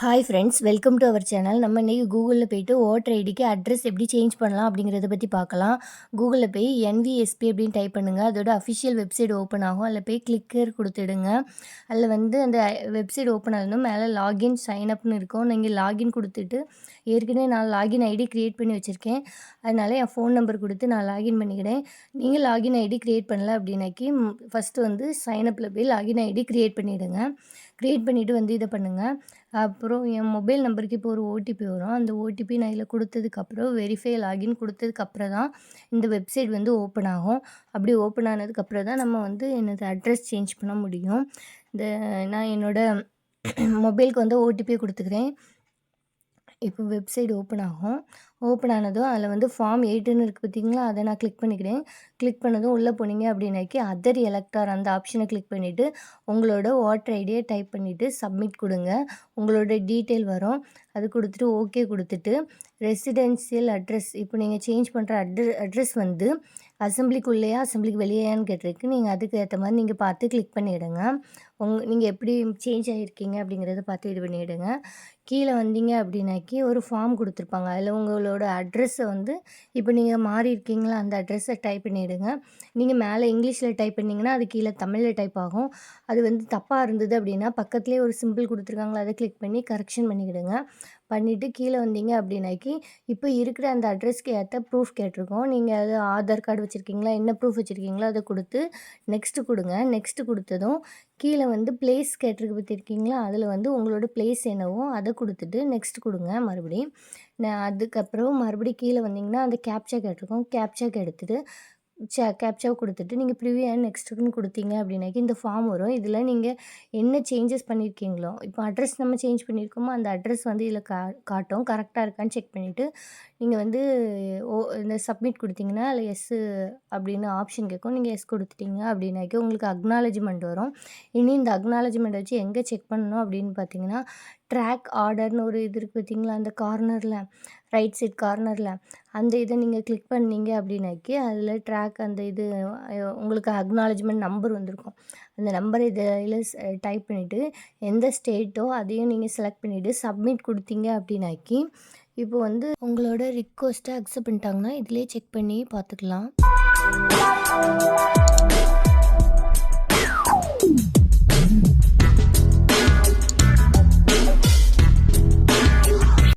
Hi friends welcome to our channel நம்ம இன்றைக்கி கூகுளில் போயிட்டு ஓட்டர் ஐடிக்கு அட்ரஸ் எப்படி சேஞ்ச் பண்ணலாம் அப்படிங்கிறத பற்றி பார்க்கலாம். கூகுளில் போய் என்விஎஸ்பி அப்படின்னு டைப் பண்ணுங்கள் அதோட அஃபிஷியல் வெப்சைட் ஓப்பன் ஆகும். அதில் போய் கிளிக்கர் கொடுத்துடுங்க. அதில் வந்து அந்த வெப்சைட் ஓப்பன் ஆகணும் மேலே லாகின் சைன் அப்னு இருக்கும். நீங்கள் லாகின் கொடுத்துட்டு ஏற்கனவே நான் லாகின் ஐடி க்ரியேட் பண்ணி வச்சுருக்கேன். அதனால் என் ஃபோன் நம்பர் கொடுத்து நான் லாகின் பண்ணிக்கிறேன். நீங்கள் லாகின் ஐடி க்ரியேட் பண்ணல அப்படின்னாக்கி ஃபஸ்ட்டு வந்து சைன் அப்பில் போய் லாகின் ஐடி க்ரியேட் பண்ணிவிடுங்க க்ரியேட் பண்ணிவிட்டு வந்து இதை பண்ணுங்கள் அப்புறம் என் மொபைல் நம்பருக்கு இப்போ ஒரு ஓடிபி வரும். அந்த ஓடிபி நான் இதில் கொடுத்ததுக்கப்புறம் வெரிஃபை லாகின் கொடுத்ததுக்கப்புறம் தான் இந்த வெப்சைட் வந்து ஓப்பன் ஆகும். அப்படி ஓப்பன் ஆனதுக்கப்புறம் தான் நம்ம வந்து எனது அட்ரஸ் சேஞ்ச் பண்ண முடியும். இந்த நான் என்னோடய மொபைலுக்கு வந்து ஓடிபி கொடுத்துக்கிறேன். இப்போ வெப்சைட் ஓப்பன் ஆகும். ஓப்பன் ஆனதும் அதில் வந்து ஃபார்ம் எயிட்டுன்னு இருக்குது பார்த்தீங்களா அதை நான் கிளிக் பண்ணிக்கிறேன். கிளிக் பண்ணதும் உள்ளே போனீங்க அப்படின்னாக்கி அதர் எலக்டார் அந்த ஆப்ஷனை கிளிக் பண்ணிவிட்டு உங்களோட வாட்டர் ஐடியை டைப் பண்ணிவிட்டு சப்மிட் கொடுங்க. உங்களோட டீட்டெயில் வரும். அது கொடுத்துட்டு ஓகே கொடுத்துட்டு ரெசிடென்சியல் அட்ரஸ் இப்போ நீங்கள் சேஞ்ச் பண்ணுற அட்ர அட்ரஸ் வந்து அசம்பிளிக்குள்ளேயா அசம்பிளிக்கு வெளியேயான்னு கேட்டிருக்கு. நீங்கள் அதுக்கு ஏற்ற மாதிரி நீங்கள் பார்த்து கிளிக் பண்ணிவிடுங்க உங் நீங்கள் எப்படி சேஞ்ச் ஆகிருக்கீங்க அப்படிங்கிறத பார்த்து இது பண்ணிவிடுங்க கீழே வந்தீங்க அப்படின்னாக்கி ஒரு ஃபார்ம் கொடுத்துருப்பாங்க. அதில் உங்களோட அட்ரஸை வந்து இப்போ நீங்கள் மாறி இருக்கீங்களா? அந்த அட்ரஸை டைப் பண்ணிவிடுங்க நீங்கள் மேலே இங்கிலீஷில் டைப் பண்ணிங்கன்னா அது கீழே தமிழில் டைப் ஆகும். அது வந்து தப்பாக இருந்தது அப்படின்னா பக்கத்துலேயே ஒரு சிம்பிள் கொடுத்துருக்காங்களா அதை கிளிக் பண்ணி கரெக்ஷன் பண்ணிக்கிடுங்க. பண்ணிவிட்டு கீழே வந்தீங்க அப்படின்னாக்கி இப்போ இருக்கிற அந்த அட்ரஸ்க்கு ஏற்ற ப்ரூஃப் கேட்டிருக்கோம். நீங்கள் அது ஆதார் கார்டு வச்சுருக்கீங்களா என்ன ப்ரூஃப் வச்சுருக்கீங்களோ அதை கொடுத்து நெக்ஸ்ட்டு கொடுங்க. நெக்ஸ்ட்டு கொடுத்ததும் கீழே வந்து பிளேஸ் கேட்டிருக்கு பார்த்துருக்கீங்களா அதில் வந்து உங்களோட பிளேஸ் என்னவோ அதை கொடுத்துட்டு நெக்ஸ்ட் கொடுங்க மறுபடியும். நான் அதுக்கப்புறம் மறுபடியும் கீழே வந்தீங்கன்னா அந்த கேப்ச்சா கேட்டிருக்கோம். கேப்ச்சாக்கு எடுத்துகிட்டு சே கேப்ச்சாவை கொடுத்துட்டு நீங்கள் ப்ரிவியூ அண்ட் நெக்ஸ்ட்டுன்னு கொடுத்தீங்க அப்படின்னாக்கி இந்த ஃபார்ம் வரும். இதில் நீங்கள் என்ன சேஞ்சஸ் பண்ணியிருக்கீங்களோ இப்போ அட்ரஸ் நம்ம சேஞ்ச் பண்ணியிருக்கோமோ அந்த அட்ரஸ் வந்து இதில் கா காட்டும். கரெக்டாக இருக்கான்னு செக் பண்ணிவிட்டு நீங்கள் வந்து ஓ இந்த சப்மிட் கொடுத்தீங்கன்னா இல்லை எஸ்ஸு அப்படின்னு ஆப்ஷன் கேட்கும் நீங்கள் எஸ் கொடுத்துட்டீங்க அப்படின்னாக்கி உங்களுக்கு அக்னாலஜ்மெண்ட் வரும். இனி இந்த அக்னாலஜ்மெண்ட் வச்சு எங்கே செக் பண்ணணும் அப்படின்னு பார்த்தீங்கன்னா ட்ராக் ஆர்டர்னு ஒரு இது இருக்குது பார்த்தீங்களா அந்த கார்னரில் ரைட் சைட் கார்னரில் அந்த இதை நீங்கள் கிளிக் பண்ணீங்க அப்படின்னாக்கி அதில் ட்ராக் அந்த இது உங்களுக்கு அக்னாலஜ்மெண்ட் நம்பர் வந்திருக்கும். அந்த நம்பர் இதில் டைப் பண்ணிவிட்டு எந்த ஸ்டேட்டோ அதையும் நீங்கள் செலக்ட் பண்ணிவிட்டு சப்மிட் கொடுத்தீங்க அப்படின்னாக்கி இப்போ வந்து உங்களோட ரிக்வஸ்ட்டை அக்செப்ட் பண்ணிட்டாங்கன்னா இதிலே செக் பண்ணி பார்த்துக்கலாம்.